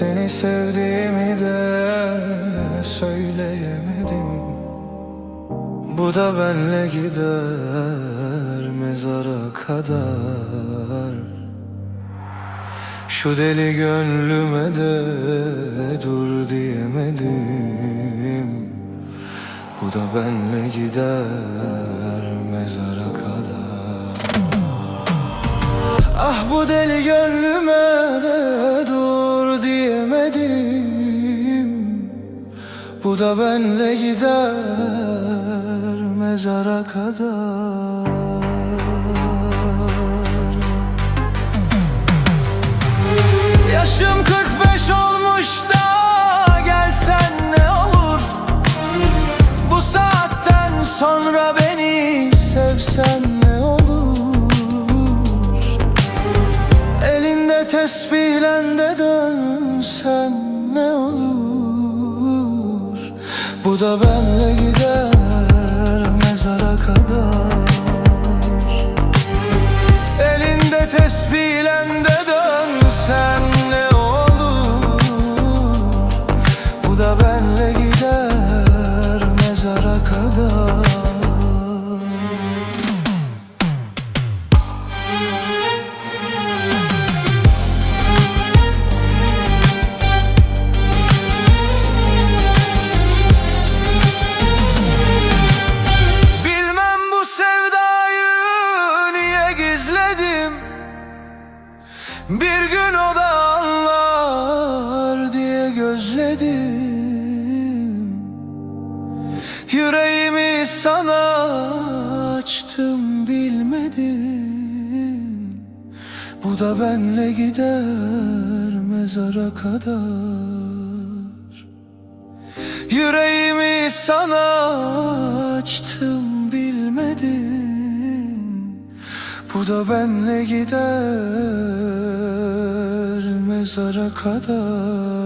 Seni sevdiğimi de söyleyemedim. Bu da benle gider mezara kadar. Şu deli gönlüme de dur diyemedim. Bu da benle gider mezara kadar. Ah bu deli gönlüme de dur Bu da benle gider mezara kadar. Yaşım 45 olmuş da gelsen ne olur? Bu saatten sonra beni sevsen ne olur? Elinde tesbihle de dönsen ne olur da benle gider Bir gün o da anlar diye gözledim. Yüreğimi sana açtım bilmedim. Bu da benle gider mezara kadar. Yüreğimi sana açtım Bu da benle gider mezara kadar